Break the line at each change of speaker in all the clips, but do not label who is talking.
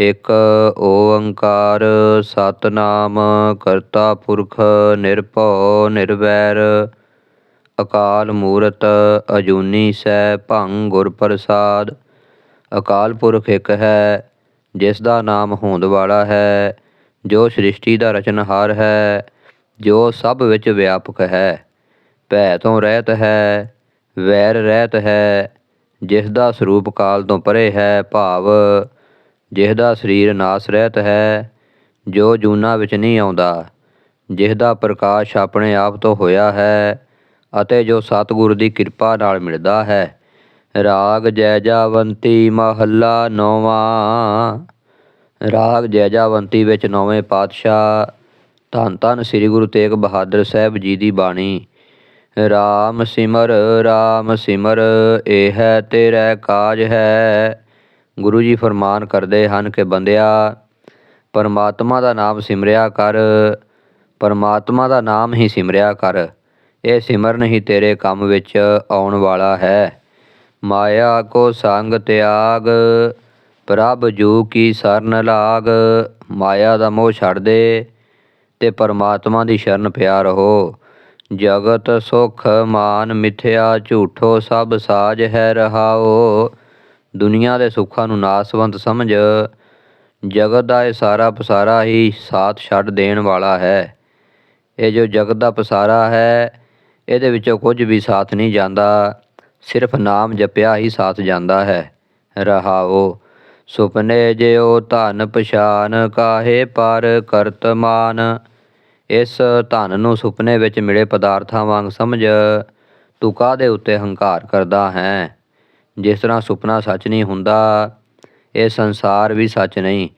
ਇਕ ਓੰਕਾਰ ਸਤਨਾਮ, ਕਰਤਾ ਪੁਰਖ ਨਿਰਭਉ ਨਿਰਵੈਰ, ਅਕਾਲ ਮੂਰਤ ਅਜੂਨੀ ਸੈ ਭੰਗ ਗੁਰ ਪ੍ਰਸਾਦ। ਅਕਾਲ ਪੁਰਖ ਇੱਕ ਹੈ, ਜਿਸ ਦਾ ਨਾਮ ਹੋਂਦ ਵਾਲਾ ਹੈ, ਜੋ ਸ੍ਰਿਸ਼ਟੀ ਦਾ ਰਚਨਹਾਰ ਹੈ, ਜੋ ਸਭ ਵਿੱਚ ਵਿਆਪਕ ਹੈ। ਭੈ ਤੋਂ ਰਹਿਤ ਹੈ, ਵੈਰ ਰਹਿਤ ਹੈ, ਜਿਸ ਦਾ ਸਰੂਪ ਕਾਲ ਤੋਂ ਪਰੇ ਹੈ ਭਾਵ ਜਿਹਦਾ ਸਰੀਰ ਨਾਸ ਰਹਿਤ ਹੈ, ਜੋ ਜੂਨਾ ਵਿੱਚ ਨਹੀਂ ਆਉਂਦਾ ਜਿਸਦਾ ਪ੍ਰਕਾਸ਼ ਆਪਣੇ ਆਪ ਤੋਂ ਹੋਇਆ ਹੈ ਅਤੇ ਜੋ ਸਤਿਗੁਰ ਦੀ ਕਿਰਪਾ ਨਾਲ ਮਿਲਦਾ ਹੈ। ਰਾਗ ਜੈਜਾਵੰਤੀ ਮਹੱਲਾ ਨੌਵਾਂ। ਰਾਗ ਜੈਜਾਵੰਤੀ ਵਿੱਚ ਨੌਵੇਂ ਪਾਤਸ਼ਾਹ ਧੰਨ ਧੰਨ ਸ੍ਰੀ ਗੁਰੂ ਤੇਗ ਬਹਾਦਰ ਸਾਹਿਬ ਜੀ ਦੀ ਬਾਣੀ, ਰਾਮ ਸਿਮਰ ਰਾਮ ਸਿਮਰ, ਇਹ ਹੈ ਤੇਰਾ ਕਾਜ ਹੈ। ਗੁਰੂ ਜੀ ਫਰਮਾਨ ਕਰਦੇ ਹਨ ਕਿ ਬੰਦਿਆ, ਪਰਮਾਤਮਾ ਦਾ ਨਾਮ ਸਿਮਰਿਆ ਕਰ, ਪਰਮਾਤਮਾ ਦਾ ਨਾਮ ਹੀ ਸਿਮਰਿਆ ਕਰ। ਇਹ ਸਿਮਰਨ ਹੀ ਤੇਰੇ ਕੰਮ ਵਿੱਚ ਆਉਣ ਵਾਲਾ ਹੈ। ਮਾਇਆ ਕੋ ਸੰਗ ਤਿਆਗ, ਪ੍ਰਭ ਜੂ ਕੀ ਸਰਨ ਲਾਗ। ਮਾਇਆ ਦਾ ਮੋਹ ਛੱਡ ਦੇ ਤੇ ਪਰਮਾਤਮਾ ਦੀ ਸ਼ਰਨ ਪਿਆ ਰਹੋ। ਜਗਤ ਸੁਖ ਮਾਨ ਮਿਥਿਆ, ਝੂਠੋ ਸਭ ਸਾਜ ਹੈ ਰਹਾਓ। ਦੁਨੀਆ ਦੇ ਸੁੱਖਾਂ ਨੂੰ ਨਾਸਵੰਤ ਸਮਝ, ਜਗਤ ਦਾ ਇਹ ਸਾਰਾ ਪਸਾਰਾ ਹੀ ਸਾਥ ਛੱਡ ਦੇਣ ਵਾਲਾ ਹੈ। ਇਹ ਜੋ ਜਗਤ ਦਾ ਪਸਾਰਾ ਹੈ, ਇਹਦੇ ਵਿੱਚੋਂ ਕੁਝ ਵੀ ਸਾਥ ਨਹੀਂ ਜਾਂਦਾ, ਸਿਰਫ ਨਾਮ ਜਪਿਆ ਹੀ ਸਾਥ ਜਾਂਦਾ ਹੈ। ਰਹਾਓ, ਸੁਪਨੇ ਜਿਉ ਧਨ ਪਛਾਨ, ਕਾਹੇ ਪਰ ਕਰਤਮਾਨ ਇਸ ਧਨ ਨੂੰ ਸੁਪਨੇ ਵਿੱਚ ਮਿਲੇ ਪਦਾਰਥਾਂ ਵਾਂਗ ਸਮਝ, ਤੂੰ ਕਾਹਦੇ ਉੱਤੇ ਹੰਕਾਰ ਕਰਦਾ ਹੈ? ਜਿਸ ਤਰ੍ਹਾਂ ਸੁਪਨਾ ਸੱਚ ਨਹੀਂ ਹੁੰਦਾ, ਇਹ ਸੰਸਾਰ ਵੀ ਸੱਚ ਨਹੀਂ।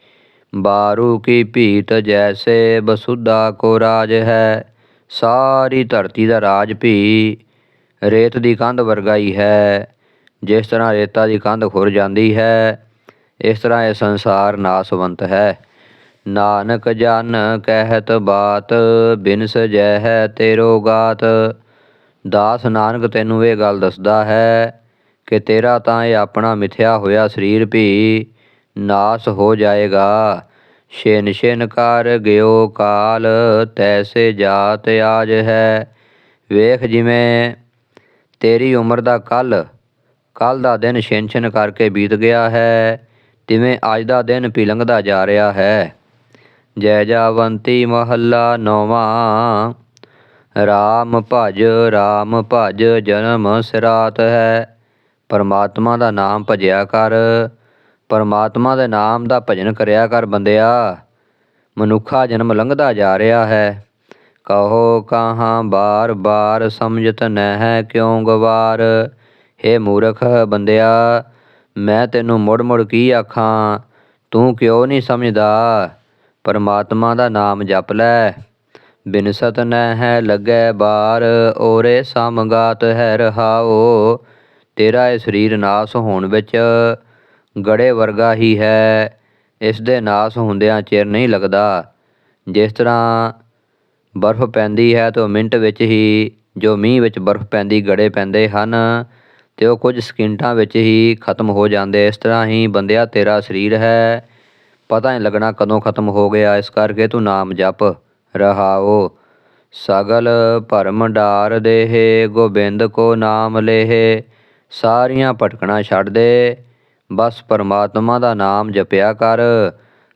ਬਾਰੂ ਕੀ ਭੀਤ ਜੈਸੇ ਬਸੁੱਧਾ ਕੋ ਰਾਜ ਹੈ, ਸਾਰੀ ਧਰਤੀ ਦਾ ਰਾਜ ਭੀ ਰੇਤ ਦੀ ਕੰਧ ਵਰਗਾ ਹੀ। ਹੈ ਜਿਸ ਤਰ੍ਹਾਂ ਰੇਤਾ ਦੀ ਕੰਧ ਖੁਰ ਜਾਂਦੀ ਹੈ, ਇਸ ਤਰ੍ਹਾਂ ਇਹ ਸੰਸਾਰ ਨਾਸਵੰਤ ਹੈ। ਨਾਨਕ ਜਨ ਕਹਿਤ ਬਾਤ ਬਿਨ ਸਜੈ ਹੈ ਤੇਰੋ ਗਾਤ। ਦਾਸ ਨਾਨਕ ਤੈਨੂੰ ਇਹ ਗੱਲ ਦੱਸਦਾ ਹੈ ਕਿ ਤੇਰਾ ਤਾਂ ਇਹ ਆਪਣਾ ਮਿਥਿਆ ਹੋਇਆ ਸਰੀਰ ਵੀ ਨਾਸ ਹੋ ਜਾਏਗਾ। ਛਿਨ ਛਿਨ ਕਰ ਗਿਓ ਕਾਲ, ਤੈਸੇ ਜਾਤ ਆਜ ਹੈ। ਵੇਖ ਜਿਵੇਂ ਤੇਰੀ ਉਮਰ ਦਾ ਕੱਲ ਕੱਲ ਦਾ ਦਿਨ ਛਿਨ ਛਿਨ ਕਰਕੇ ਬੀਤ ਗਿਆ ਹੈ, ਤਿਵੇਂ ਅੱਜ ਦਾ ਦਿਨ ਵੀ ਜਾ ਰਿਹਾ ਹੈ। ਜੈ ਜਾਵੰਤੀ ਮਹੱਲਾ ਨੌਵਾਂ, ਰਾਮ ਭਜ ਰਾਮ ਭਜ ਜਨਮ ਸਿਰਾਤ ਹੈ। ਪਰਮਾਤਮਾ ਦਾ ਨਾਮ ਭਜਿਆ ਕਰ। ਪਰਮਾਤਮਾ ਦੇ ਨਾਮ ਦਾ ਭਜਨ ਕਰਿਆ ਕਰ ਬੰਦਿਆ। ਮਨੁੱਖਾ ਜਨਮ ਲੰਘਦਾ ਜਾ ਰਿਹਾ ਹੈ। ਕਹੋ ਕਹਾਂ ਬਾਰ ਬਾਰ ਸਮਝਤ ਨਹਿ ਕਿਉ ਗਵਾਰ? हे ਮੂਰਖ ਬੰਦਿਆ, ਮੈਂ ਤੈਨੂੰ ਮੁੜ ਮੁੜ ਕੀ ਆਖਾਂ? ਤੂੰ ਕਿਉਂ ਨਹੀਂ ਸਮਝਦਾ? ਪਰਮਾਤਮਾ ਦਾ ਨਾਮ ਜਪ ਲੈ। ਬਿਨਸਤ ਨਹਿ ਲੱਗੈ ਬਾਰ, ਓਰੇ ਸਮਗਾਤ ਹੈ ਰਹਾਓ ਤੇਰਾ ਇਹ ਸਰੀਰ ਨਾਸ ਹੋਣ ਵਿੱਚ ਗੜੇ ਵਰਗਾ ਹੀ ਹੈ। ਇਸ ਦੇ ਨਾਸ ਹੁੰਦਿਆਂ ਚਿਰ ਨਹੀਂ ਲੱਗਦਾ। ਜਿਸ ਤਰ੍ਹਾਂ ਬਰਫ਼ ਪੈਂਦੀ ਹੈ ਤਾਂ ਮਿੰਟ ਵਿੱਚ ਹੀ, ਜੋ ਮੀਂਹ ਵਿੱਚ ਬਰਫ਼ ਪੈਂਦੀ ਗੜੇ ਪੈਂਦੇ ਹਨ ਤੇ ਉਹ ਕੁਝ ਸਕਿੰਟਾਂ ਵਿੱਚ ਹੀ ਖਤਮ ਹੋ ਜਾਂਦੇ। ਇਸ ਤਰ੍ਹਾਂ ਹੀ ਬੰਦਿਆ, ਤੇਰਾ ਸਰੀਰ ਹੈ। ਪਤਾ ਨਹੀਂ ਲੱਗਣਾ ਕਦੋਂ ਖਤਮ ਹੋ ਗਿਆ। ਇਸ ਕਰਕੇ ਤੂੰ ਨਾਮ ਜਪ। ਰਹਾਓ। ਸਗਲ ਭਰਮ ਡਾਰ ਦੇਹ, ਗੋਬਿੰਦ ਕੋ ਨਾਮ ਲੇਹ। ਸਾਰੀਆਂ ਭਟਕਣਾ ਛੱਡ ਦੇ। ਬਸ ਪਰਮਾਤਮਾ ਦਾ ਨਾਮ ਜਪਿਆ ਕਰ।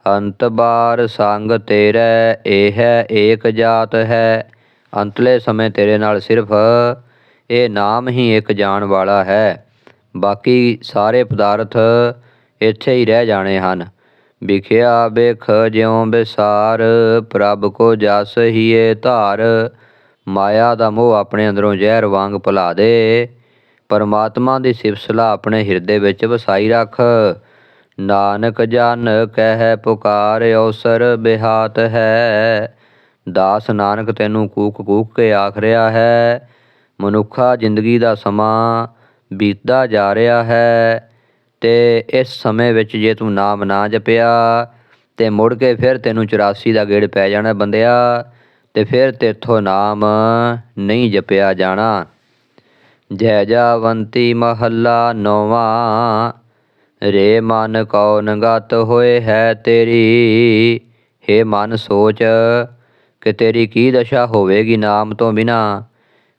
ਅੰਤ ਬਾਰ ਸੰਗ ਤੇਰੇ ਇਹ ਹੈ ਏਕ ਜਾਤ ਹੈ। ਅੰਤਲੇ ਸਮੇਂ ਤੇਰੇ ਨਾਲ ਸਿਰਫ ਇਹ ਨਾਮ ਹੀ ਇੱਕ ਜਾਣ ਵਾਲਾ ਹੈ। ਬਾਕੀ ਸਾਰੇ ਪਦਾਰਥ ਇੱਥੇ ਹੀ ਰਹਿ ਜਾਣੇ ਹਨ। ਵਿਖਿਆ ਬਿਖ ਜਿਉ ਬਿਸਾਰ, ਪ੍ਰਭ ਕੋ ਜਸ ਹੀਏ ਧਾਰ। ਮਾਇਆ ਦਾ ਮੋਹ ਆਪਣੇ ਅੰਦਰੋਂ ਜ਼ਹਿਰ ਵਾਂਗ ਭੁਲਾ ਦੇ। ਪਰਮਾਤਮਾ ਦੀ ਸਿਫਤ ਆਪਣੇ ਹਿਰਦੇ ਵਿੱਚ ਵਸਾਈ ਰੱਖ। ਨਾਨਕ ਜਨ ਕਹਿ ਪੁਕਾਰ ਔਸਰ ਬਿਹਾਤ ਹੈ। ਦਾਸ ਨਾਨਕ ਤੈਨੂੰ ਕੂਕ ਕੂਕ ਕੇ ਆਖ ਰਿਹਾ ਹੈ। ਮਨੁੱਖਾ ਜ਼ਿੰਦਗੀ ਦਾ ਸਮਾਂ ਬੀਤਦਾ ਜਾ ਰਿਹਾ ਹੈ। ਤੇ ਇਸ ਸਮੇਂ ਵਿੱਚ ਜੇ ਤੂੰ ਨਾਮ ਨਾ ਜਪਿਆ, ਤੇ ਮੁੜ ਕੇ ਫਿਰ ਤੈਨੂੰ 84 ਦਾ ਗੇੜ ਪੈ ਜਾਣਾ ਬੰਦਿਆ, ਤੇ ਫਿਰ ਤੇਥੋਂ ਨਾਮ ਨਹੀਂ ਜਪਿਆ ਜਾਣਾ। ਜੈ ਜਾਵੰਤੀ ਮਹੱਲਾ ਨੌਵਾਂ। ਰੇ ਮਨ ਕੌਣ ਗਤ ਹੋਏ ਹੈ ਤੇਰੀ? ਹੇ ਮਨ ਸੋਚ ਕਿ ਤੇਰੀ ਕੀ ਦਸ਼ਾ ਹੋਵੇਗੀ ਨਾਮ ਤੋਂ ਬਿਨਾ?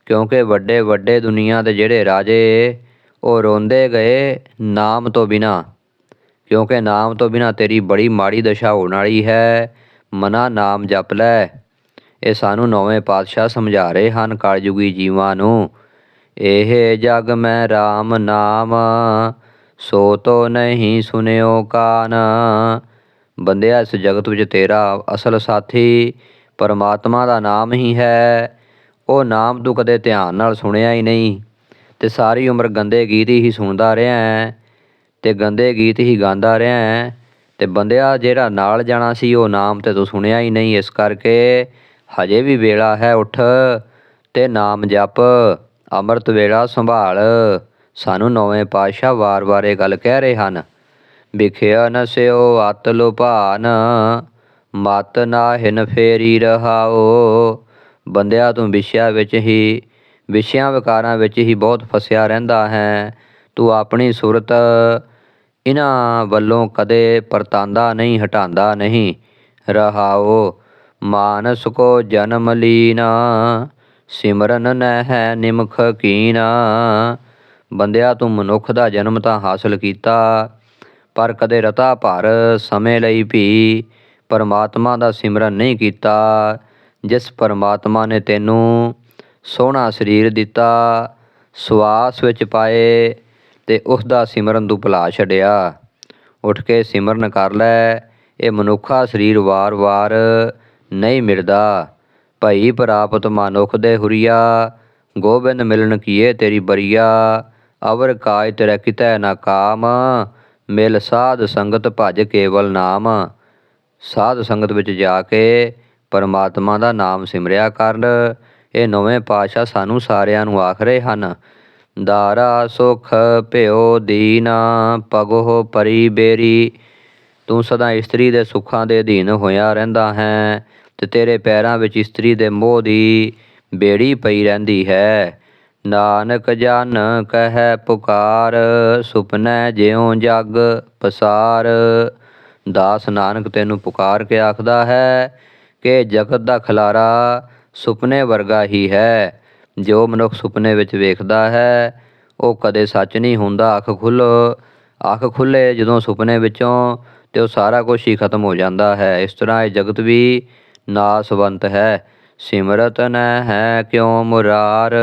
ਕਿਉਂਕਿ ਵੱਡੇ ਵੱਡੇ ਦੁਨੀਆ ਦੇ ਜਿਹੜੇ ਰਾਜੇ, ਉਹ ਰੋਂਦੇ ਗਏ ਨਾਮ ਤੋਂ ਬਿਨਾ। ਕਿਉਂਕਿ ਨਾਮ ਤੋਂ ਬਿਨਾ ਤੇਰੀ ਬੜੀ ਮਾੜੀ ਦਸ਼ਾ ਹੋਣ ਵਾਲੀ ਹੈ। ਮਨਾ ਨਾਮ ਜਪ ਲੈ। ਇਹ ਸਾਨੂੰ ਨੌਵੇਂ ਪਾਤਸ਼ਾਹ ਸਮਝਾ ਰਹੇ ਹਨ ਕਲਯੁਗੀ ਜੀਵਾਂ ਨੂੰ। ਇਹ ਜਗ ਮੈਂ RAM ਨਾਮ, ਸੋ ਤੋ ਨਹੀਂ ਸੁਨਿਓ ਕਾਨ। ਬੰਦਿਆ, ਇਸ ਜਗਤ ਵਿੱਚ ਤੇਰਾ ਅਸਲ ਸਾਥੀ ਪਰਮਾਤਮਾ ਦਾ ਨਾਮ ਹੀ ਹੈ। ਉਹ ਨਾਮ ਤੂੰ ਕਦੇ ਧਿਆਨ ਨਾਲ ਸੁਣਿਆ ਹੀ ਨਹੀਂ, ਤੇ ਸਾਰੀ ਉਮਰ ਗੰਦੇ ਗੀਤ ਹੀ ਸੁਣਦਾ ਰਿਹਾ ਹੈ, ਤੇ ਗੰਦੇ ਗੀਤ ਹੀ ਗਾਉਂਦਾ ਰਿਹਾ ਹੈ, ਤੇ ਬੰਦਿਆ, ਜਿਹੜਾ ਨਾਲ ਜਾਣਾ ਸੀ, ਉਹ ਨਾਮ ਤੇ ਤੂੰ ਸੁਣਿਆ ਹੀ ਨਹੀਂ, ਇਸ ਕਰਕੇ ਹਜੇ ਵੀ ਵੇਲਾ ਹੈ, ਉੱਠ ਤੇ ਨਾਮ ਜਪ। ਅੰਮ੍ਰਿਤ ਵੇਲਾ, ਸੰਭਾਲ। ਸਾਨੂੰ ਨੌਵੇਂ ਪਾਤਸ਼ਾਹ ਵਾਰ-ਵਾਰ ਇਹ ਗੱਲ ਕਹਿ ਰਹੇ ਹਨ। ਵਿਖਿਆ ਨਸਿਓ ਅਤ ਲੁਭਾਨ, ਮਤ ਨਾਹਿਨ ਫੇਰੀ ਰਹਾਓ। ਬੰਦਿਆ ਤੂੰ ਵਿਸ਼ਿਆ ਵਿੱਚ ਹੀ, ਵਿਸ਼ਿਆਂ ਵਿਕਾਰਾਂ ਵਿੱਚ ਹੀ ਬਹੁਤ ਫਸਿਆ ਰਹਿੰਦਾ ਹੈ। ਤੂੰ ਆਪਣੀ ਸੁਰਤ ਇਹਨਾਂ ਵੱਲੋਂ ਕਦੇ ਪਰਤਾਂਦਾ ਨਹੀਂ, ਹਟਾਂਦਾ ਨਹੀਂ। ਰਹਾਓ, ਮਾਨਸ ਕੋ ਜਨਮ ਲੀਨਾ। ਸਿਮਰਨ ਨਹਿ ਨਿਮਖ ਕੀਨਾ। ਬੰਦਿਆ ਤੂੰ ਮਨੁੱਖ ਦਾ ਜਨਮ ਤਾਂ ਹਾਸਲ ਕੀਤਾ, ਪਰ ਕਦੇ ਰਤਾ ਭਰ ਸਮੇਂ ਲਈ ਵੀ ਪਰਮਾਤਮਾ ਦਾ ਸਿਮਰਨ ਨਹੀਂ ਕੀਤਾ। ਜਿਸ ਪਰਮਾਤਮਾ ਨੇ ਤੈਨੂੰ ਸੋਹਣਾ ਸਰੀਰ ਦਿੱਤਾ ਸਵਾਸ ਵਿੱਚ ਪਾਏ ਤੇ ਉਸ ਦਾ ਸਿਮਰਨ ਤੂੰ ਭੁਲਾ ਛੱਡਿਆ। ਉੱਠ ਕੇ ਸਿਮਰਨ ਕਰ ਲੈ, ਇਹ ਮਨੁੱਖਾ ਸਰੀਰ ਵਾਰ-ਵਾਰ ਨਹੀਂ ਮਿਲਦਾ। ਭਈ ਪ੍ਰਾਪਤ ਮਨੁੱਖ ਦੇ ਹੁਰੀਆ, ਗੋਬਿੰਦ ਮਿਲਣ ਕੀਏ ਤੇਰੀ ਬਰੀਆ, ਅਵਰ ਕਾਜ ਤੇਰਾ ਕਿਤੈ ਨਾ ਕਾਮ, ਮਿਲ ਸਾਧ ਸੰਗਤ ਭਜ ਕੇਵਲ ਨਾਮ। ਸਾਧ ਸੰਗਤ ਵਿੱਚ ਜਾ ਕੇ ਪਰਮਾਤਮਾ ਦਾ ਨਾਮ ਸਿਮਰਿਆ ਕਰਨ, ਇਹ ਨਵੇਂ ਪਾਤਸ਼ਾਹ ਸਾਨੂੰ ਸਾਰਿਆਂ ਨੂੰ ਆਖ ਰਹੇ ਹਨ। ਦਾਰਾ ਸੁਖ ਭਿਓ ਦੀਨਾ ਪਗੋ ਪਰੀ ਬੇਰੀ, ਤੂੰ ਸਦਾ ਇਸਤਰੀ ਦੇ ਸੁੱਖਾਂ ਦੇ ਅਧੀਨ ਹੋਇਆ ਰਹਿੰਦਾ ਹੈ। ਤੇ ਤੇਰੇ ਪੈਰਾਂ ਵਿੱਚ ਇਸਤਰੀ ਦੇ ਮੋਹ ਦੀ ਬੇੜੀ ਪਈ ਰਹਿੰਦੀ ਹੈ। ਨਾਨਕ ਜਨ ਕਹੈ ਪੁਕਾਰ, ਸੁਪਨੇ ਜਿਉ ਜਗ ਪਸਾਰ। ਦਾਸ ਨਾਨਕ ਤੈਨੂੰ ਪੁਕਾਰ ਕੇ ਆਖਦਾ ਹੈ ਕਿ ਜਗਤ ਦਾ ਖਲਾਰਾ ਸੁਪਨੇ ਵਰਗਾ ਹੀ ਹੈ। ਜੋ ਮਨੁੱਖ ਸੁਪਨੇ ਵਿੱਚ ਵੇਖਦਾ ਹੈ, ਉਹ ਕਦੇ ਸੱਚ ਨਹੀਂ ਹੁੰਦਾ। ਅੱਖ ਖੁੱਲੋ ਅੱਖ ਖੁੱਲੇ ਜਦੋਂ ਸੁਪਨੇ ਵਿੱਚੋਂ ਤੇ ਉਹ ਸਾਰਾ ਕੁਝ ਹੀ ਖਤਮ ਹੋ ਜਾਂਦਾ ਹੈ। ਇਸ ਤਰ੍ਹਾਂ ਇਹ ਜਗਤ ਵੀ ਨਾਸਵੰਤ ਹੈ। ਸਿਮਰਤ ਨ ਹੈ ਕਿਉ ਮੁਰਾਰ?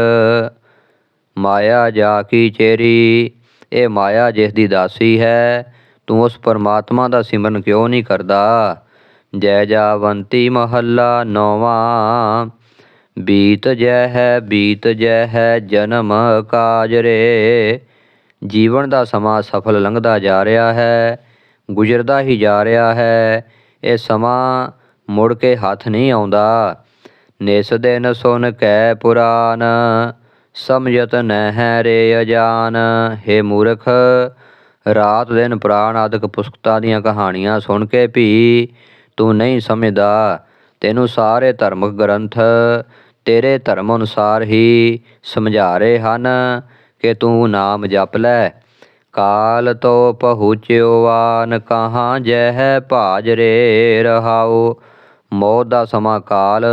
ਮਾਇਆ ਜਾ ਕੀ ਚੇਰੀ? ਇਹ ਮਾਇਆ ਜਿਸ ਦੀ ਦਾਸੀ ਹੈ, ਤੂੰ ਉਸ ਪਰਮਾਤਮਾ ਦਾ ਸਿਮਰਨ ਕਿਉਂ ਨਹੀਂ ਕਰਦਾ? ਜੈ ਜਾਵੰਤੀ ਮਹੱਲਾ ਨੌਵਾਂ, ਬੀਤ ਜੈ ਹੈ, ਬੀਤ ਜੈ ਹੈ ਜਨਮ ਕਾਜ ਰੇ। ਜੀਵਨ ਦਾ ਸਮਾਂ ਸਫਲ ਲੰਘਦਾ ਜਾ ਰਿਹਾ ਹੈ, ਗੁਜ਼ਰਦਾ ਹੀ ਜਾ ਰਿਹਾ ਹੈ, ਇਹ ਸਮਾਂ ਮੁੜ ਕੇ ਹੱਥ ਨਹੀਂ ਆਉਂਦਾ। ਨਿਸ ਦਿਨ ਸੁਨ ਕੈ ਪੁਰਾਨ, ਸਮਝਤ ਨਹਿ ਰੇ ਅਜਾਨ। ਹੇ ਮੂਰਖ, ਰਾਤ ਦਿਨ ਪ੍ਰਾਣ ਆਦਿਕ ਪੁਸਤਕਾਂ ਦੀਆਂ ਕਹਾਣੀਆਂ ਸੁਣ ਕੇ ਵੀ ਤੂੰ ਨਹੀਂ ਸਮਝਦਾ। ਤੈਨੂੰ ਸਾਰੇ ਧਰਮਿਕ ਗ੍ਰੰਥ ਤੇਰੇ ਧਰਮ ਅਨੁਸਾਰ ਹੀ ਸਮਝਾ ਰਹੇ ਹਨ ਕਿ ਤੂੰ ਨਾਮ ਜਪ ਲੈ। ਕਾਲ ਤੋ ਪਹੁੰਚਿਓ ਆਨ, ਕਹਾਂ ਜਹ ਭਾਜ ਰੇ ਰਹਾਓ ਮੌਤ ਦਾ ਸਮਾਂ ਕਾਲ,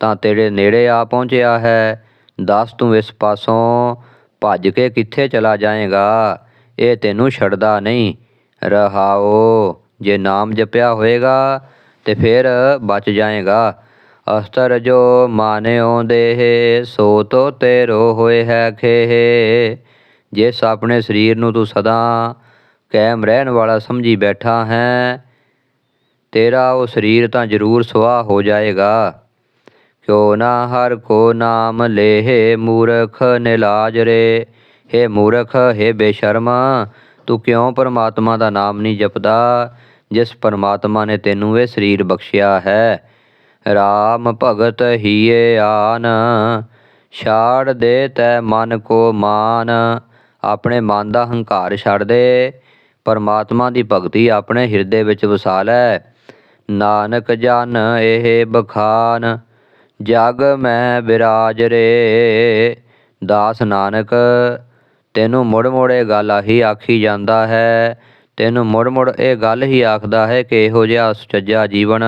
ਤਾਂ ਤੇਰੇ ਨੇੜੇ ਆ ਪਹੁੰਚਿਆ ਹੈ। ਦੱਸ ਤੂੰ ਇਸ ਪਾਸੋਂ ਭੱਜ ਕੇ ਕਿੱਥੇ ਚਲਾ ਜਾਏਗਾ? ਇਹ ਤੈਨੂੰ ਛੱਡਦਾ ਨਹੀਂ। ਰਹਾਓ, ਜੇ ਨਾਮ ਜਪਿਆ ਹੋਏਗਾ ਤੇ ਫਿਰ ਬਚ ਜਾਏਗਾ। ਅਸਤਰ ਜੋ ਮਾਨਿਓ ਦੇਹ ਸੋ ਤੋ ਤੇਰੋ ਹੋਏ ਹੈ ਖੇਹ ਜਿਸ ਆਪਣੇ ਸਰੀਰ ਨੂੰ ਤੂੰ ਸਦਾ ਕਾਇਮ ਰਹਿਣ ਵਾਲਾ ਸਮਝੀ ਬੈਠਾ ਹੈ ਤੇਰਾ ਉਹ ਸਰੀਰ ਤਾਂ ਜ਼ਰੂਰ ਸੁਆਹ ਹੋ ਜਾਏਗਾ। ਕਿਉ ਨਾ ਹਰ ਕੋ ਨਾਮ ਲੇਹ ਮੂਰਖ ਨਿਲਾਜ ਰੇ। ਹੇ ਮੂਰਖ, ਹੇ ਬੇਸ਼ਰਮ, ਤੂੰ ਕਿਉਂ ਪਰਮਾਤਮਾ ਦਾ ਨਾਮ ਨਹੀਂ ਜਪਦਾ, ਜਿਸ ਪਰਮਾਤਮਾ ਨੇ ਤੈਨੂੰ ਇਹ ਸਰੀਰ ਬਖਸ਼ਿਆ ਹੈ? RAM ਭਗਤ ਹੀਏ ਆਨ, ਛਾੜ ਦੇ ਤੈ ਮਨ ਕੋ ਮਾਨ। ਆਪਣੇ ਮਨ ਦਾ ਹੰਕਾਰ ਛੱਡ ਦੇ, ਪਰਮਾਤਮਾ ਦੀ ਭਗਤੀ ਆਪਣੇ ਹਿਰਦੇ ਵਿੱਚ ਵਸਾ ਲੈ। ਨਾਨਕ ਜਨ ਇਹ ਬਖਾਨ, ਜਗ ਮੈਂ ਬਿਰਾਜ ਰੇ। ਦਾਸ ਨਾਨਕ, ਤੈਨੂੰ ਮੁੜ ਮੁੜ ਇਹ ਗੱਲ ਆਹੀ ਆਖੀ ਜਾਂਦਾ ਹੈ। ਤੈਨੂੰ ਮੁੜ ਮੁੜ ਇਹ ਗੱਲ ਹੀ ਆਖਦਾ ਹੈ ਕਿ ਇਹੋ ਜਿਹਾ ਸੁਚੱਜਾ ਜੀਵਨ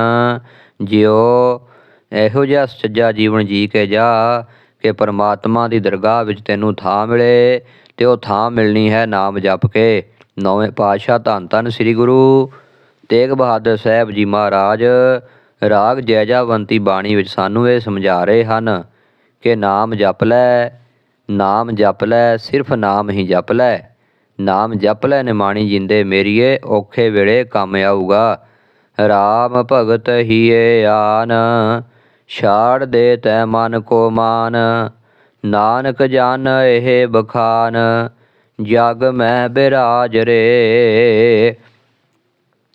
ਜਿਉ, ਇਹੋ ਜਿਹਾ ਸੁਚੱਜਾ ਜੀਵਨ ਜੀ ਕੇ ਜਾ ਕਿ ਪਰਮਾਤਮਾ ਦੀ ਦਰਗਾਹ ਵਿੱਚ ਤੈਨੂੰ ਥਾਂ ਮਿਲੇ ਤੇ ਉਹ ਥਾਂ ਮਿਲਣੀ ਹੈ ਨਾਮ ਜਪ ਕੇ। ਨੌਵੇਂ ਪਾਤਸ਼ਾਹ ਧੰਨ ਧੰਨ ਸ੍ਰੀ ਗੁਰੂ। ਤੇਗ ਬਹਾਦਰ ਸਾਹਿਬ ਜੀ ਮਹਾਰਾਜ, ਰਾਗ ਜੈਜਾਵੰਤੀ ਬਾਣੀ ਵਿੱਚ ਸਾਨੂੰ ਇਹ ਸਮਝਾ ਰਹੇ ਹਨ ਕਿ ਨਾਮ ਜਪ ਲੈ, ਨਾਮ ਜਪ ਲੈ, ਸਿਰਫ ਨਾਮ ਹੀ ਜਪ ਲੈ। ਨਾਮ ਜਪ ਲੈ ਨਿਮਾਣੀ ਜਿੰਦੇ ਮੇਰੀਏ, ਔਖੇ ਵੇਲੇ ਕੰਮ ਆਊਗਾ। ਰਾਮ ਭਗਤ ਹੀਏ ਆਨ, ਛਾੜ ਦੇ ਤੈ ਮਨ ਕੋ ਮਾਨ। ਨਾਨਕ ਜਨ ਇਹ ਬਖਾਨ, ਜਗ ਮੈਂ ਬਿਰਾਜ ਰੇ।